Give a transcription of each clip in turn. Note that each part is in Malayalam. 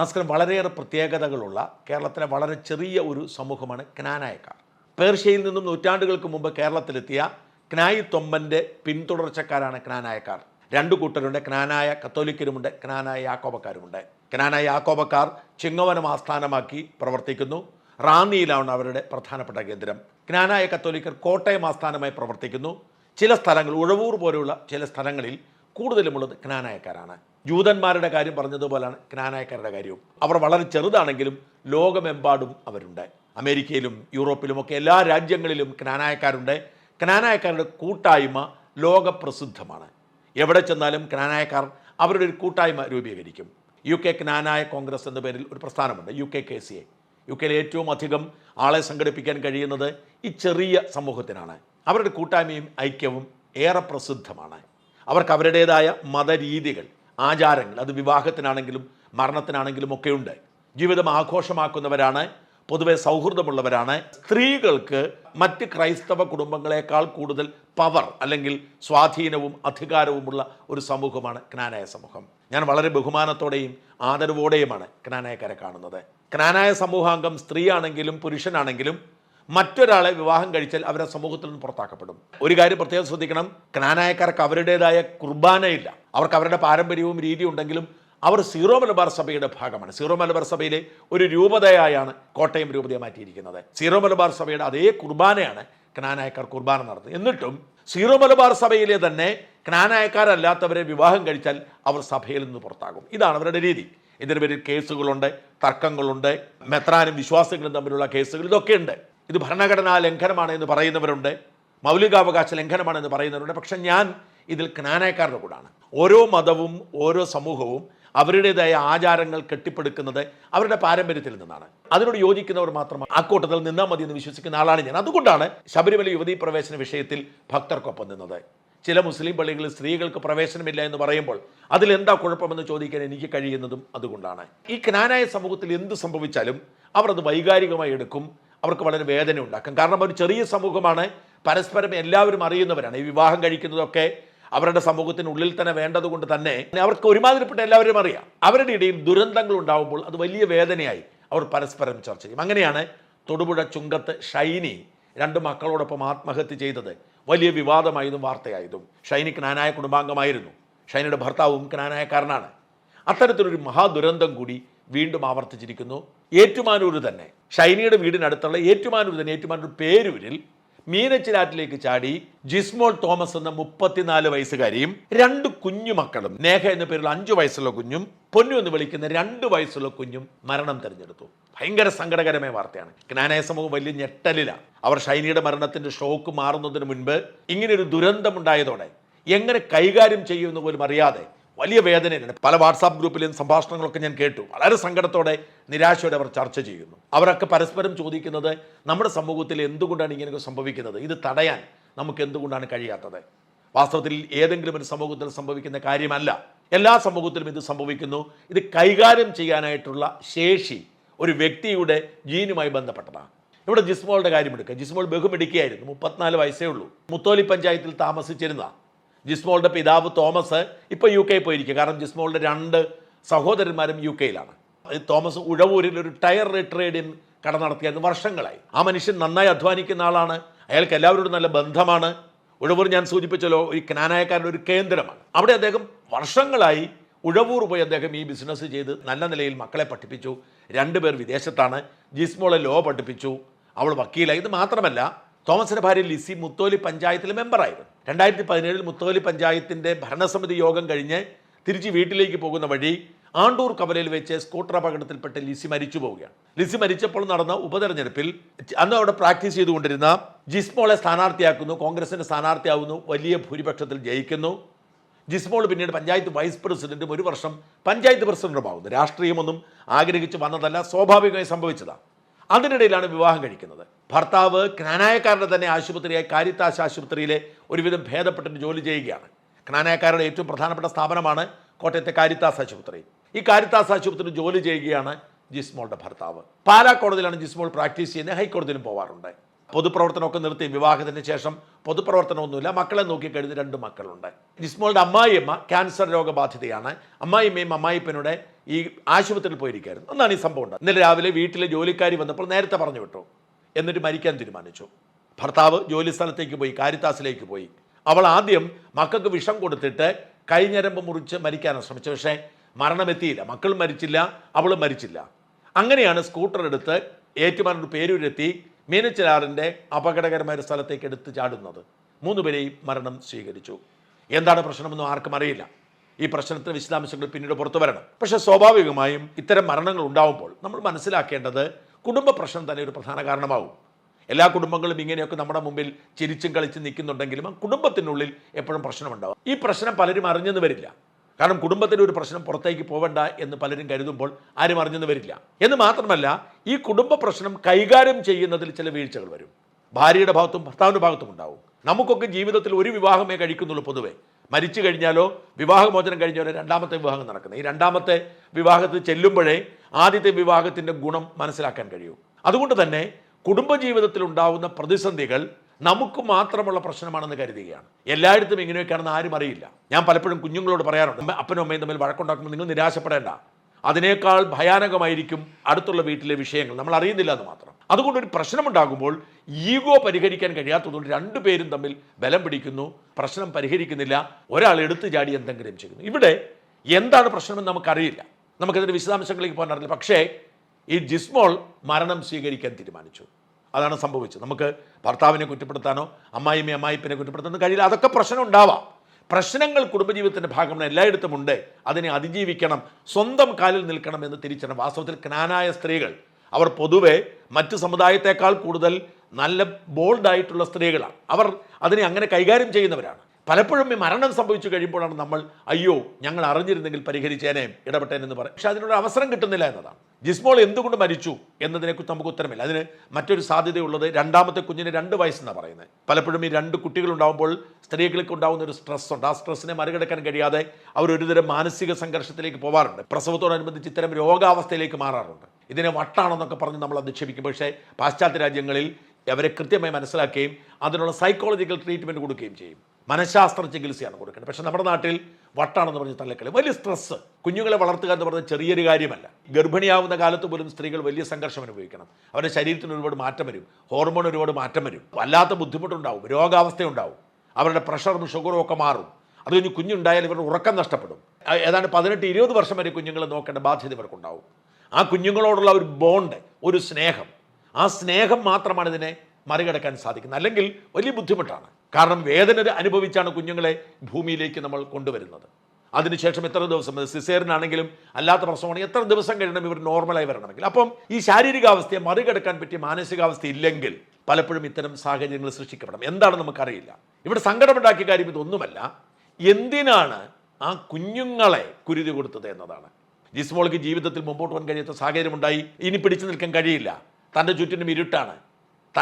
നസ്കരം വളരെയേറെ പ്രത്യേകതകളുള്ള കേരളത്തിലെ വളരെ ചെറിയ ഒരു സമൂഹമാണ് ക്നാനായക്കാർ പേർഷ്യയിൽ നിന്നും നൂറ്റാണ്ടുകൾക്ക് മുമ്പ് കേരളത്തിലെത്തിയ ക്നായി തൊമ്പന്റെ പിന്തുടർച്ചക്കാരാണ് ക്നാനായക്കാർ. രണ്ടു കൂട്ടരുണ്ട് ക്നാനായ കത്തോലിക്കരുമുണ്ട് ക്നാനായ യാക്കോബക്കാരുമുണ്ട്. ക്നാനായ യാക്കോബക്കാർ ചിങ്ങവനം ആസ്ഥാനമാക്കി പ്രവർത്തിക്കുന്നു. റാന്നിയിലാണ് അവരുടെ പ്രധാനപ്പെട്ട കേന്ദ്രം. ക്നാനായ കത്തോലിക്കർ കോട്ടയം ആസ്ഥാനമായി പ്രവർത്തിക്കുന്നു. ചില സ്ഥലങ്ങൾ ഉഴവൂർ പോലെയുള്ള ചില സ്ഥലങ്ങളിൽ കൂടുതലുമുള്ളത് ക്നാനായക്കാരാണ്. ജൂതന്മാരുടെ കാര്യം പറഞ്ഞതുപോലെയാണ് ക്നാനായക്കാരുടെ കാര്യവും. അവർ വളരെ ചെറുതാണെങ്കിലും ലോകമെമ്പാടും അവരുണ്ട്. അമേരിക്കയിലും യൂറോപ്പിലും ഒക്കെ എല്ലാ രാജ്യങ്ങളിലും ക്നാനായക്കാരുണ്ട് ക്നാനായക്കാരുടെ കൂട്ടായ്മ ലോകപ്രസിദ്ധമാണ്. എവിടെ ചെന്നാലും ക്നാനായക്കാർ അവരുടെ ഒരു കൂട്ടായ്മ രൂപീകരിക്കും. യു കെ ക്നാനായ കോൺഗ്രസ് എന്ന പേരിൽ ഒരു പ്രസ്ഥാനമുണ്ട് U K K C A. U കെയിലെ ഏറ്റവും അധികം ആളെ സംഘടിപ്പിക്കാൻ കഴിയുന്നത് ഈ ചെറിയ സമൂഹത്തിനാണ്. അവരുടെ കൂട്ടായ്മയും ഐക്യവും ഏറെ പ്രസിദ്ധമാണ്. അവർക്ക് അവരുടേതായ മതരീതികൾ ആചാരങ്ങൾ അത് വിവാഹത്തിനാണെങ്കിലും മരണത്തിനാണെങ്കിലും ഒക്കെയുണ്ട് ജീവിതം ആഘോഷമാക്കുന്നവരാണ് പൊതുവെ സൗഹൃദമുള്ളവരാണ്. സ്ത്രീകൾക്ക് മറ്റ് ക്രൈസ്തവ കുടുംബങ്ങളെക്കാൾ കൂടുതൽ പവർ അല്ലെങ്കിൽ സ്വാധീനവും അധികാരവുമുള്ള ഒരു സമൂഹമാണ് ക്നാനായ സമൂഹം. ഞാൻ വളരെ ബഹുമാനത്തോടെയും ആദരവോടെയുമാണ് ക്നാനായക്കാരെ കാണുന്നത്. ക്നാനായ സമൂഹാംഗം സ്ത്രീയാണെങ്കിലും പുരുഷനാണെങ്കിലും മറ്റൊരാളെ വിവാഹം കഴിച്ചാൽ അവരെ സമൂഹത്തിൽ നിന്ന് പുറത്താക്കപ്പെടും. ഒരു കാര്യം പ്രത്യേകം ശ്രദ്ധിക്കണം ക്നാനായക്കാർക്ക് അവരുടേതായ കുർബാനയില്ല. അവർക്ക് അവരുടെ പാരമ്പര്യവും രീതി ഉണ്ടെങ്കിലും അവർ സീറോ മലബാർ സഭയുടെ ഭാഗമാണ്. സീറോ മലബാർ സഭയിലെ ഒരു രൂപതയായാണ് കോട്ടയം രൂപതയെ മാറ്റിയിരിക്കുന്നത്. സീറോ മലബാർ സഭയുടെ അതേ കുർബാനയാണ് ക്നാനായക്കാർ കുർബാന നടത്തുന്നത്. എന്നിട്ടും സീറോ മലബാർ സഭയിലെ തന്നെ ക്നാനായക്കാരല്ലാത്തവരെ വിവാഹം കഴിച്ചാൽ അവർ സഭയിൽ നിന്ന് പുറത്താകും. ഇതാണ് അവരുടെ രീതി. ഇതിന് പേരിൽ കേസുകളുണ്ട് തർക്കങ്ങളുണ്ട് മെത്രാനും വിശ്വാസികളും തമ്മിലുള്ള കേസുകൾ ഇതൊക്കെ ഉണ്ട് ഇത് ഭരണഘടനാ ലംഘനമാണ് എന്ന് പറയുന്നവരുണ്ട് മൗലികാവകാശ ലംഘനമാണ് എന്ന് പറയുന്നവരുണ്ട്. പക്ഷെ ഞാൻ ഇതിൽ ക്നാനായക്കാരുടെ കൂടാണ്. ഓരോ മതവും ഓരോ സമൂഹവും അവരുടേതായ ആചാരങ്ങൾ കെട്ടിപ്പടുക്കുന്നത് അവരുടെ പാരമ്പര്യത്തിൽ നിന്നാണ്. അതിനോട് യോജിക്കുന്നവർ മാത്രമാണ് അക്കൂട്ടത്തിൽ നിന്നാൽ മതി എന്ന് വിശ്വസിക്കുന്ന ആളാണ് ഞാൻ. അതുകൊണ്ടാണ് ശബരിമല യുവതീ പ്രവേശന വിഷയത്തിൽ ഭക്തർക്കൊപ്പം നിന്നത്. ചില മുസ്ലിം പള്ളികളിൽ സ്ത്രീകൾക്ക് പ്രവേശനമില്ല എന്ന് പറയുമ്പോൾ അതിലെന്താ കുഴപ്പമെന്ന് ചോദിക്കാൻ എനിക്ക് കഴിയുന്നതും അതുകൊണ്ടാണ്. ഈ ക്നാനായ സമൂഹത്തിൽ എന്ത് സംഭവിച്ചാലും അവർ അത് വൈകാരികമായി എടുക്കും. അവർക്ക് വളരെ വേദന ഉണ്ടാക്കും കാരണം അവർ ചെറിയ സമൂഹമാണ്. പരസ്പരം എല്ലാവരും അറിയുന്നവരാണ്. ഈ വിവാഹം കഴിക്കുന്നതൊക്കെ അവരുടെ സമൂഹത്തിനുള്ളിൽ തന്നെ വേണ്ടതുകൊണ്ട് തന്നെ അവർക്ക് ഒരുമാതിരിപ്പെട്ട എല്ലാവരും അറിയാം. അവരുടെ ഇടയിൽ ദുരന്തങ്ങൾ ഉണ്ടാകുമ്പോൾ അത് വലിയ വേദനയായി അവർ പരസ്പരം ചർച്ച ചെയ്യും. അങ്ങനെയാണ് തൊടുപുഴ ചുങ്കത്ത് ഷൈനി രണ്ട് മക്കളോടൊപ്പം ആത്മഹത്യ ചെയ്തത്. വലിയ വിവാദമായതും വാർത്തയായതും. ഷൈനി ക്നാനായ കുടുംബാംഗമായിരുന്നു. ഷൈനിയുടെ ഭർത്താവും ക്നാനായക്കാരനാണ് അത്തരത്തിലൊരു മഹാദുരന്തം കൂടി വീണ്ടും ആവർത്തിച്ചിരിക്കുന്നു. ഏറ്റുമാനൂർ തന്നെ. ഷൈനിയുടെ വീടിനടുത്തുള്ള ഏറ്റുമാനൂർ തന്നെ. ഏറ്റുമാനൂർ പേരൂരിൽ മീനച്ചിലാറ്റിലേക്ക് ചാടി ജിസ്മോൾ തോമസ് എന്ന മുപ്പത്തിനാല് വയസ്സുകാരിയും രണ്ട് കുഞ്ഞുമക്കളും നേഹ എന്ന പേരിൽ അഞ്ചു വയസ്സുള്ള കുഞ്ഞും പൊന്നു എന്ന് വിളിക്കുന്ന രണ്ട് വയസ്സുള്ള കുഞ്ഞും മരണം തിരഞ്ഞെടുത്തു. ഭയങ്കര സങ്കടകരമായ വാർത്തയാണ്. ജ്ഞാനായ സമൂഹം വലിയ ഞെട്ടലിലാണ് അവർ ഷൈനിയുടെ മരണത്തിന്റെ ഷോക്ക് മാറുന്നതിന് മുൻപ് ഇങ്ങനൊരു ദുരന്തം ഉണ്ടായതോടെ എങ്ങനെ കൈകാര്യം ചെയ്യുമെന്ന് പോലും അറിയാതെ വലിയ വേദനയിലാണ് പല വാട്സാപ്പ് ഗ്രൂപ്പിലും സംഭാഷണങ്ങളൊക്കെ ഞാൻ കേട്ടു. വളരെ സങ്കടത്തോടെ നിരാശയോടെ അവർ ചർച്ച ചെയ്യുന്നു. അവരൊക്കെ പരസ്പരം ചോദിക്കുന്നത് നമ്മുടെ സമൂഹത്തിൽ എന്തുകൊണ്ടാണ് ഇങ്ങനെയൊക്കെ സംഭവിക്കുന്നത്? ഇത് തടയാൻ നമുക്ക് എന്തുകൊണ്ടാണ് കഴിയാത്തത്? വാസ്തവത്തിൽ ഏതെങ്കിലും ഒരു സമൂഹത്തിൽ സംഭവിക്കുന്ന കാര്യമല്ല. എല്ലാ സമൂഹത്തിലും ഇത് സംഭവിക്കുന്നു. ഇത് കൈകാര്യം ചെയ്യാനായിട്ടുള്ള ശേഷി ഒരു വ്യക്തിയുടെ ജീനുമായി ബന്ധപ്പെട്ടതാണ്. ഇവിടെ ജിസ്മോളുടെ കാര്യമെടുക്കുക ജിസ്മോൾ ബഹുമെടുക്കുകയായിരുന്നു മുപ്പത്തിനാല് വയസ്സേ ഉള്ളൂ. മുത്തോലി പഞ്ചായത്തിൽ താമസിച്ചിരുന്ന ജിസ്മോളുടെ പിതാവ് തോമസ് ഇപ്പോൾ യു കെ പോയിരിക്കുക കാരണം ജിസ്മോളുടെ രണ്ട് സഹോദരന്മാരും യു കെയിലാണ്. തോമസ് ഉഴവൂരിൽ ഒരു ടയർ ട്രേഡിൻ കട നടത്തിയായിരുന്നു വർഷങ്ങളായി. ആ മനുഷ്യൻ നന്നായി അധ്വാനിക്കുന്ന ആളാണ്. അയാൾക്ക് എല്ലാവരോടും നല്ല ബന്ധമാണ്. ഉഴവൂർ ഞാൻ സൂചിപ്പിച്ചല്ലോ ഈ ക്നാനായക്കാരുടെ ഒരു കേന്ദ്രമാണ്. അവിടെ അദ്ദേഹം വർഷങ്ങളായി ഉഴവൂർ പോയി അദ്ദേഹം ഈ ബിസിനസ് ചെയ്ത് നല്ല നിലയിൽ മക്കളെ പഠിപ്പിച്ചു. രണ്ടുപേർ വിദേശത്താണ്. ജിസ്മോളെ ലോ പഠിപ്പിച്ചു. അവൾ വക്കീലായി. ഇത് മാത്രമല്ല തോമസിന്റെ ഭാര്യ ലിസി മുത്തോലി പഞ്ചായത്തിലെ മെമ്പറായിരുന്നു. രണ്ടായിരത്തി പതിനേഴിൽ മുത്തോലി പഞ്ചായത്തിന്റെ ഭരണസമിതി യോഗം കഴിഞ്ഞ് തിരിച്ച് വീട്ടിലേക്ക് പോകുന്ന വഴി ആണ്ടൂർ കവലയിൽ വെച്ച് സ്കൂട്ടർ അപകടത്തിൽപ്പെട്ട് ലിസി മരിച്ചു പോവുകയാണ്. ലിസി മരിച്ചപ്പോൾ നടന്ന ഉപതെരഞ്ഞെടുപ്പിൽ അന്ന് അവിടെ പ്രാക്ടീസ് ചെയ്തുകൊണ്ടിരുന്ന ജിസ്മോളെ സ്ഥാനാർത്ഥിയാക്കുന്നു കോൺഗ്രസിന്റെ സ്ഥാനാർത്ഥിയാവുന്നു വലിയ ഭൂരിപക്ഷത്തിൽ ജയിക്കുന്നു. ജിസ്മോൾ പിന്നീട് പഞ്ചായത്ത് വൈസ് പ്രസിഡന്റും ഒരു വർഷം പഞ്ചായത്ത് പ്രസിഡന്റുമാകുന്നു രാഷ്ട്രീയമൊന്നും ആഗ്രഹിച്ച് വന്നതല്ല സ്വാഭാവികമായി സംഭവിച്ചതാണ്. അതിനിടയിലാണ് വിവാഹം കഴിക്കുന്നത്. ഭർത്താവ് ക്നാനായക്കാരുടെ തന്നെ ആശുപത്രിയായ കാരിത്താസ് ആശുപത്രിയിലെ ഒരുവിധം ഭേദപ്പെട്ടിട്ട് ജോലി ചെയ്യുകയാണ്. ക്നാനായക്കാരുടെ ഏറ്റവും പ്രധാനപ്പെട്ട സ്ഥാപനമാണ് കോട്ടയത്തെ കാരിത്താസ് ആശുപത്രി. ഈ കാരിത്താസ് ആശുപത്രിയിൽ ജോലി ചെയ്യുകയാണ് ജിസ്മോളുടെ ഭർത്താവ്. പാലാ കോടതിയിലാണ് ജിസ്മോൾ പ്രാക്ടീസ് ചെയ്യുന്നത്. ഹൈക്കോടതിയിലും പോവാറുണ്ട്. പൊതുപ്രവർത്തനമൊക്കെ നിർത്തി വിവാഹത്തിന് ശേഷം പൊതുപ്രവർത്തനമൊന്നുമില്ല. മക്കളെ നോക്കി നോക്കിക്കഴിഞ്ഞ് രണ്ട് മക്കളുണ്ട്. ജിസ്മോളുടെ അമ്മായിയമ്മ ക്യാൻസർ രോഗബാധിതയാണ്. അമ്മായിയമ്മയും അമ്മായിപ്പനോടെ ഈ ആശുപത്രിയിൽ പോയിരിക്കുകയായിരുന്നു എന്നാണ് ഈ സംഭവം ഉണ്ടായത്. ഇന്നലെ രാവിലെ വീട്ടിലെ ജോലിക്കാരി വന്നപ്പോൾ നേരത്തെ പറഞ്ഞു വിട്ടു. എന്നിട്ട് മരിക്കാൻ തീരുമാനിച്ചു. ഭർത്താവ് ജോലി സ്ഥലത്തേക്ക് പോയി കാരിത്താസിലേക്ക് പോയി. അവൾ ആദ്യം മക്കൾക്ക് വിഷം കൊടുത്തിട്ട് കൈഞ്ഞരമ്പ് മുറിച്ച് മരിക്കാനാണ് ശ്രമിച്ചത് പക്ഷേ മരണമെത്തിയില്ല. മക്കൾ മരിച്ചില്ല അവൾ മരിച്ചില്ല. അങ്ങനെയാണ് സ്കൂട്ടർ എടുത്ത് ഏറ്റുമാനൂർ പേരൂരെത്തി മീനച്ചിലാറിന്റെ അപകടകരമായ ഒരു സ്ഥലത്തേക്ക് എടുത്ത് ചാടുന്നത്. മൂന്നുപേരെയും മരണം സ്വീകരിച്ചു. എന്താണ് പ്രശ്നമെന്നും ആർക്കും അറിയില്ല. ഈ പ്രശ്നത്തിന് വിശദാംശങ്ങൾ പിന്നീട് പുറത്തു വരണം. പക്ഷെ സ്വാഭാവികമായും ഇത്തരം മരണങ്ങൾ ഉണ്ടാവുമ്പോൾ നമ്മൾ മനസ്സിലാക്കേണ്ടത് കുടുംബ പ്രശ്നം തന്നെ ഒരു പ്രധാന കാരണമാവും. എല്ലാ കുടുംബങ്ങളും ഇങ്ങനെയൊക്കെ നമ്മുടെ മുമ്പിൽ ചിരിച്ചും കളിച്ചും നിൽക്കുന്നുണ്ടെങ്കിലും ആ കുടുംബത്തിനുള്ളിൽ എപ്പോഴും പ്രശ്നമുണ്ടാവും. ഈ പ്രശ്നം പലരും അറിഞ്ഞെന്ന് വരില്ല. കാരണം കുടുംബത്തിന്റെ ഒരു പ്രശ്നം പുറത്തേക്ക് പോവണ്ട എന്ന് പലരും കരുതുമ്പോൾ ആരും അറിഞ്ഞെന്ന് വരില്ല. എന്ന് മാത്രമല്ല ഈ കുടുംബ പ്രശ്നം കൈകാര്യം ചെയ്യുന്നതിൽ ചില വീഴ്ചകൾ വരും. ഭാര്യയുടെ ഭാഗത്തും ഭർത്താവിന്റെ ഭാഗത്തും ഉണ്ടാവും. നമുക്കൊക്കെ ജീവിതത്തിൽ ഒരു വിവാഹമേ കഴിക്കുന്നുള്ളൂ പൊതുവേ. മരിച്ചു കഴിഞ്ഞാലോ വിവാഹമോചനം കഴിഞ്ഞാലോ രണ്ടാമത്തെ വിവാഹം നടക്കുന്നത്. ഈ രണ്ടാമത്തെ വിവാഹത്തിൽ ചെല്ലുമ്പോഴേ ആദ്യത്തെ വിവാഹത്തിന്റെ ഗുണം മനസ്സിലാക്കാൻ കഴിയൂ. അതുകൊണ്ട് തന്നെ കുടുംബജീവിതത്തിൽ ഉണ്ടാവുന്ന പ്രതിസന്ധികൾ നമുക്ക് മാത്രമുള്ള പ്രശ്നമാണെന്ന് കരുതുകയാണ്. എല്ലായിടത്തും ഇങ്ങനെയൊക്കെയാണെന്ന് ആരും അറിയില്ല. ഞാൻ പലപ്പോഴും കുഞ്ഞുങ്ങളോട് പറയാറുണ്ട് അപ്പനും അമ്മയും തമ്മിൽ വഴക്കുണ്ടാക്കുമ്പോൾ നിങ്ങൾ നിരാശപ്പെടേണ്ട. അതിനേക്കാൾ ഭയാനകമായിരിക്കും അടുത്തുള്ള വീട്ടിലെ വിഷയങ്ങൾ. നമ്മൾ അറിയുന്നില്ല എന്ന് മാത്രം. അതുകൊണ്ട് ഒരു പ്രശ്നമുണ്ടാകുമ്പോൾ ഈഗോ പരിഹരിക്കാൻ കഴിയാത്തതുകൊണ്ട് രണ്ടുപേരും തമ്മിൽ ബലം പിടിക്കുന്നു. പ്രശ്നം പരിഹരിക്കുന്നില്ല. ഒരാൾ എടുത്തു ചാടി എന്തെങ്കിലും ചെയ്യുന്നു. ഇവിടെ എന്താണ് പ്രശ്നമെന്ന് നമുക്കറിയില്ല. നമുക്കതിന്റെ വിശദാംശങ്ങളിലേക്ക് പോകാൻ അറിയില്ല പക്ഷേ ഈ ജിസ്മോൾ മരണം സ്വീകരിക്കാൻ തീരുമാനിച്ചു. അതാണ് സംഭവിച്ചത്. നമുക്ക് ഭർത്താവിനെ കുറ്റപ്പെടുത്താനോ അമ്മായിമ്മയെ അമ്മായിപ്പിനെ കുറ്റപ്പെടുത്താനോ കഴിയില്ല. അതൊക്കെ പ്രശ്നം ഉണ്ടാവാം. പ്രശ്നങ്ങൾ കുടുംബജീവിതത്തിന്റെ ഭാഗമാണ് എല്ലായിടത്തും ഉണ്ട്. അതിനെ അതിജീവിക്കണം സ്വന്തം കാലിൽ നിൽക്കണം എന്ന് തിരിച്ചറിയണം വാസ്തവത്തിൽ ജ്ഞാനായ സ്ത്രീകൾ അവർ പൊതുവെ മറ്റ് സമുദായത്തെക്കാൾ കൂടുതൽ നല്ല ബോൾഡായിട്ടുള്ള സ്ത്രീകളാണ്. അവർ അതിനെ അങ്ങനെ കൈകാര്യം ചെയ്യുന്നവരാണ്. പലപ്പോഴും ഈ മരണം സംഭവിച്ചു കഴിയുമ്പോഴാണ് നമ്മൾ അയ്യോ ഞങ്ങൾ അറിഞ്ഞിരുന്നെങ്കിൽ പരിഹരിച്ചേനെ ഇടപെട്ടേനെന്ന് പറയും. പക്ഷെ അതിനൊരു അവസരം കിട്ടുന്നില്ല എന്നതാണ്. ജിസ്മോൾ എന്തുകൊണ്ട് മരിച്ചു എന്നതിനെക്കുറിച്ച് നമുക്ക് ഉത്തരമില്ല. അതിന് മറ്റൊരു സാധ്യതയുള്ളത് രണ്ടാമത്തെ കുഞ്ഞിന് രണ്ട് വയസ്സെന്നാണ് പറയുന്നത്. പലപ്പോഴും ഈ രണ്ട് കുട്ടികളുണ്ടാകുമ്പോൾ സ്ത്രീകൾക്ക് ഉണ്ടാകുന്ന ഒരു സ്ട്രെസ് ഉണ്ട്. ആ സ്ട്രെസ്സിനെ മറികടക്കാൻ കഴിയാതെ അവർ ഒരുതരം മാനസിക സംഘർഷത്തിലേക്ക് പോകാറുണ്ട് പ്രസവത്തോടനുബന്ധിച്ച് ഇത്തരം രോഗാവസ്ഥയിലേക്ക് മാറാറുണ്ട്. ഇതിനെ വട്ടാണെന്നൊക്കെ പറഞ്ഞ് നമ്മൾ അധിക്ഷേപിക്കും പക്ഷേ പാശ്ചാത്യ രാജ്യങ്ങളിൽ അവരെ കൃത്യമായി മനസ്സിലാക്കുകയും അതിനുള്ള സൈക്കോളജിക്കൽ ട്രീറ്റ്മെന്റ് കൊടുക്കുകയും ചെയ്യും. മനഃശാസ്ത്ര ചികിത്സയാണ് കൊടുക്കേണ്ടത്. പക്ഷേ നമ്മുടെ നാട്ടിൽ വട്ടാണെന്ന് പറഞ്ഞ് തള്ളക്കളി. വലിയ സ്ട്രെസ്സ് കുഞ്ഞുങ്ങളെ വളർത്തുക എന്ന് പറഞ്ഞാൽ ചെറിയൊരു കാര്യമല്ല. ഗർഭിണിയാവുന്ന കാലത്ത് പോലും സ്ത്രീകൾ വലിയ സംഘർഷം അനുഭവിക്കണം. അവരുടെ ശരീരത്തിന് ഒരുപാട് മാറ്റം വരും. ഹോർമോൺ ഒരുപാട് മാറ്റം വരും. വല്ലാത്ത ബുദ്ധിമുട്ടുണ്ടാവും. രോഗാവസ്ഥയുണ്ടാവും അവരുടെ പ്രഷറും ഷുഗറും ഒക്കെ മാറും. അത് കഴിഞ്ഞ് കുഞ്ഞുണ്ടായാൽ ഇവരുടെ ഉറക്കം നഷ്ടപ്പെടും. ഏതാണ്ട് പതിനെട്ട് ഇരുപത് വർഷം വരെ കുഞ്ഞുങ്ങളെ നോക്കേണ്ട ബാധ്യത ഇവർക്കുണ്ടാവും. ആ കുഞ്ഞുങ്ങളോടുള്ള ഒരു ബോണ്ട് ഒരു സ്നേഹം. ആ സ്നേഹം മാത്രമാണ് ഇതിനെ മറികടക്കാൻ സാധിക്കുന്നത്. അല്ലെങ്കിൽ വലിയ ബുദ്ധിമുട്ടാണ്. കാരണം വേദന അനുഭവിച്ചാണ് കുഞ്ഞുങ്ങളെ ഭൂമിയിലേക്ക് നമ്മൾ കൊണ്ടുവരുന്നത്. അതിനുശേഷം എത്ര ദിവസം? സിസേറിനാണെങ്കിലും അല്ലാത്ത പ്രശ്നമാണെങ്കിൽ എത്ര ദിവസം കഴിയണം ഇവർ നോർമലായി വരണമെങ്കിൽ? അപ്പം ഈ ശാരീരികാവസ്ഥയെ മറികടക്കാൻ പറ്റിയ മാനസികാവസ്ഥ ഇല്ലെങ്കിൽ പലപ്പോഴും ഇത്തരം സാഹചര്യങ്ങൾ സൃഷ്ടിക്കപ്പെടാം എന്താണ് നമുക്കറിയില്ല. ഇവിടെ സങ്കടമുണ്ടാക്കിയ കാര്യം ഇതൊന്നുമല്ല. എന്തിനാണ് ആ കുഞ്ഞുങ്ങളെ കുരുതി കൊടുത്തത് എന്നതാണ്. ജിസ്മോൾക്ക് ജീവിതത്തിൽ മുമ്പോട്ട് പോകാൻ കഴിയാത്ത സാഹചര്യമുണ്ടായി. ഇനി പിടിച്ചു നിൽക്കാൻ കഴിയില്ല. തന്റെ ചുറ്റിനും ഇരുട്ടാണ്.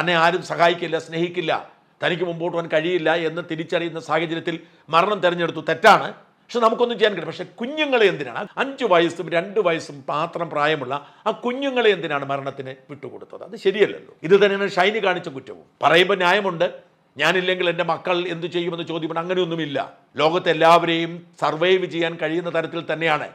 തന്നെ ആരും സഹായിക്കില്ല സ്നേഹിക്കില്ല. തനിക്ക് മുമ്പോട്ട് പോകാൻ കഴിയില്ല എന്ന് തിരിച്ചറിയുന്ന സാഹചര്യത്തിൽ മരണം തിരഞ്ഞെടുത്തു. തെറ്റാണ്. പക്ഷെ നമുക്കൊന്നും ചെയ്യാൻ കഴിയും പക്ഷെ കുഞ്ഞുങ്ങളെ എന്തിനാണ്? അഞ്ച് വയസ്സും രണ്ട് വയസ്സും പാത്രം പ്രായമുള്ള ആ കുഞ്ഞുങ്ങളെ എന്തിനാണ് മരണത്തിന് വിട്ടുകൊടുത്തത്? അത് ശരിയല്ലല്ലോ. ഇത് തന്നെയാണ് ഷൈനി കാണിച്ച കുറ്റവും. പറയുമ്പോൾ ന്യായമുണ്ട്. ഞാനില്ലെങ്കിൽ എന്റെ മക്കൾ എന്ത് ചെയ്യുമെന്ന് ചോദ്യം അങ്ങനെയൊന്നുമില്ല. ലോകത്തെ എല്ലാവരെയും സർവൈവ് ചെയ്യാൻ കഴിയുന്ന തരത്തിൽ തന്നെയാണ്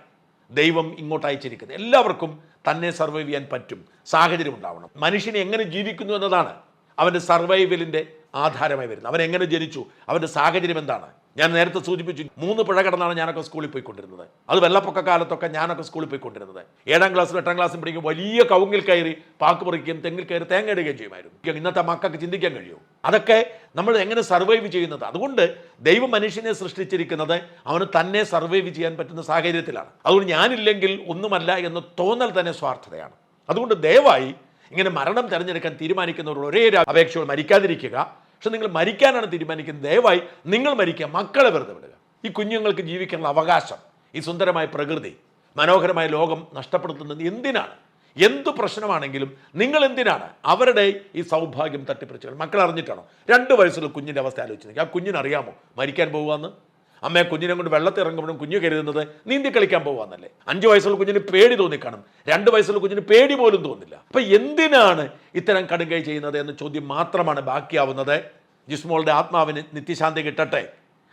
ദൈവം ഇങ്ങോട്ട് അയച്ചിരിക്കുന്നത്. എല്ലാവർക്കും തന്നെ സർവൈവ് ചെയ്യാൻ പറ്റും. സാഹചര്യം ഉണ്ടാവണം. മനുഷ്യനെ എങ്ങനെ ജീവിക്കുന്നു എന്നതാണ് അവന്റെ സർവൈവലിന്റെ ആധാരമായി വരുന്നത്. എങ്ങനെ ജനിച്ചു? അവന്റെ സാഹചര്യം എന്താണ്? ഞാൻ നേരത്തെ സൂചിപ്പിച്ചു മൂന്ന് പുഴ കടന്നാണ് ഞാനൊക്കെ സ്കൂളിൽ പോയിക്കൊണ്ടിരുന്നത് അത് വെള്ളപ്പൊക്ക കാലത്തൊക്കെ ഞാനൊക്കെ സ്കൂളിൽ പോയിക്കൊണ്ടിരുന്നത് ഏഴാം ക്ലാസ്സിലും എട്ടാം ക്ലാസ്സും പഠിക്കും വലിയ കവുങ്ങിൽ കയറി പാക്ക് പറിക്കുകയും തെങ്ങിൽ കയറി തേങ്ങ ഇടുകയും ചെയ്യുമായിരുന്നു. ഇന്നത്തെ മക്കൾക്ക് ചിന്തിക്കാൻ കഴിയുമോ അതൊക്കെ നമ്മൾ എങ്ങനെ സർവൈവ് ചെയ്യുന്നത്? അതുകൊണ്ട് ദൈവം മനുഷ്യനെ സൃഷ്ടിച്ചിരിക്കുന്നത് അവന് തന്നെ സർവൈവ് ചെയ്യാൻ പറ്റുന്ന സാഹചര്യത്തിലാണ്. അതുകൊണ്ട് ഞാനില്ലെങ്കിൽ ഒന്നുമല്ല എന്ന് തോന്നൽ തന്നെ സ്വാർത്ഥതയാണ്. അതുകൊണ്ട് ദയവായി ഇങ്ങനെ മരണം തിരഞ്ഞെടുക്കാൻ തീരുമാനിക്കുന്നവരോട് ഒരേ അപേക്ഷയോട് മരിക്കാതിരിക്കുക. പക്ഷെ നിങ്ങൾ മരിക്കാനാണ് തീരുമാനിക്കുന്നത്. ദയവായി നിങ്ങൾ മരിക്കുക മക്കളെ വെറുതെ വിടുക. ഈ കുഞ്ഞുങ്ങൾക്ക് ജീവിക്കാനുള്ള അവകാശം ഈ സുന്ദരമായ പ്രകൃതി മനോഹരമായ ലോകം നഷ്ടപ്പെടുത്തുന്നത് എന്തിനാണ്? എന്തു പ്രശ്നമാണെങ്കിലും നിങ്ങൾ എന്തിനാണ്? അവരുടെ ഈ സൗഭാഗ്യം തട്ടിപ്പറിച്ചു മക്കൾ അറിഞ്ഞിട്ടാണോ? രണ്ട് വയസ്സുള്ള കുഞ്ഞിന്റെ അവസ്ഥ ആലോചിച്ച് നിൽക്കുക ആ കുഞ്ഞിനറിയാമോ മരിക്കാൻ പോകുകയെന്ന് അമ്മയെ കുഞ്ഞിനെ കൊണ്ട് വെള്ളത്തിൽ ഇറങ്ങുമ്പോഴും കുഞ്ഞു കരുതുന്നത് നീന്തി കളിക്കാൻ പോവാന്നല്ലേ? അഞ്ച് വയസ്സുള്ള കുഞ്ഞിന് പേടി തോന്നിക്കാണും രണ്ട് വയസ്സുള്ള കുഞ്ഞിന് പേടി പോലും തോന്നില്ല. അപ്പൊ എന്തിനാണ് ഇത്തരം കടുങ്കൈ ചെയ്യുന്നത് എന്ന ചോദ്യം മാത്രമാണ് ബാക്കിയാവുന്നത്? ജിസ്മോളുടെ ആത്മാവിന് നിത്യശാന്തി കിട്ടട്ടെ.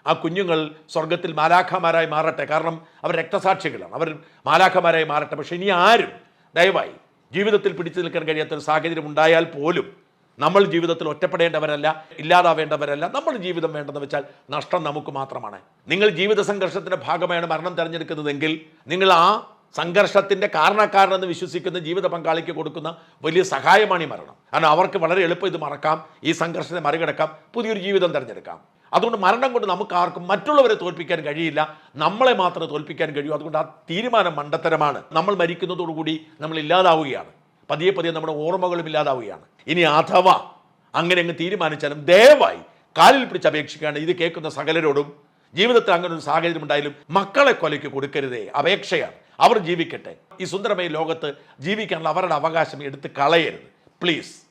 ആ കുഞ്ഞുങ്ങൾ സ്വർഗത്തിൽ മാലാഖമാരായി മാറട്ടെ. കാരണം അവർ രക്തസാക്ഷികളാണ്. അവർ മാലാഖമാരായി മാറട്ടെ. പക്ഷെ ഇനി ആരും ദയവായി ജീവിതത്തിൽ പിടിച്ചു നിൽക്കാൻ കഴിയാത്തൊരു സാഹചര്യം ഉണ്ടായാൽ പോലും നമ്മൾ ജീവിതത്തിൽ ഒറ്റപ്പെടേണ്ടവരല്ല ഇല്ലാതാവേണ്ടവരല്ല. നമ്മൾ ജീവിതം വേണ്ടെന്ന് വെച്ചാൽ നഷ്ടം നമുക്ക് മാത്രമാണ്. നിങ്ങൾ ജീവിത സംഘർഷത്തിന്റെ ഭാഗമായാണ് മരണം തിരഞ്ഞെടുക്കുന്നതെങ്കിൽ നിങ്ങൾ ആ സംഘർഷത്തിന്റെ കാരണക്കാരനെന്ന് വിശ്വസിക്കുന്ന ജീവിത പങ്കാളിക്ക് കൊടുക്കുന്ന വലിയ സഹായമാണ് ഈ മരണം. കാരണം അവർക്ക് വളരെ എളുപ്പം ഇത് മറക്കാം ഈ സംഘർഷത്തെ മറികടക്കാം പുതിയൊരു ജീവിതം തിരഞ്ഞെടുക്കാം. അതുകൊണ്ട് മരണം കൊണ്ട് നമുക്ക് ആർക്കും മറ്റുള്ളവരെ തോൽപ്പിക്കാൻ കഴിയില്ല. നമ്മളെ മാത്രമേ തോൽപ്പിക്കാൻ കഴിയൂ. അതുകൊണ്ട് ആ തീരുമാനം മണ്ടത്തരമാണ്. നമ്മൾ മരിക്കുന്നതോടുകൂടി നമ്മൾ ഇല്ലാതാവുകയാണ്. പതിയെ പതിയെ നമ്മുടെ ഓർമ്മകളും ഇല്ലാതാവുകയാണ്. ഇനി അഥവാ അങ്ങനെ അങ്ങ് തീരുമാനിച്ചാലും ദയവായി കാലിൽ പിടിച്ച് അപേക്ഷിക്കുകയാണ് ഇത് കേൾക്കുന്ന സകലരോടും ജീവിതത്തിൽ അങ്ങനെ ഒരു സാഹചര്യം ഉണ്ടായാലും മക്കളെ കൊലയ്ക്ക് കൊടുക്കരുതേ. അപേക്ഷയാണ്. അവർ ജീവിക്കട്ടെ. ഈ സുന്ദരമായ ലോകത്ത് ജീവിക്കാനുള്ള അവരുടെ അവകാശം എടുത്ത് കളയരുത്. പ്ലീസ്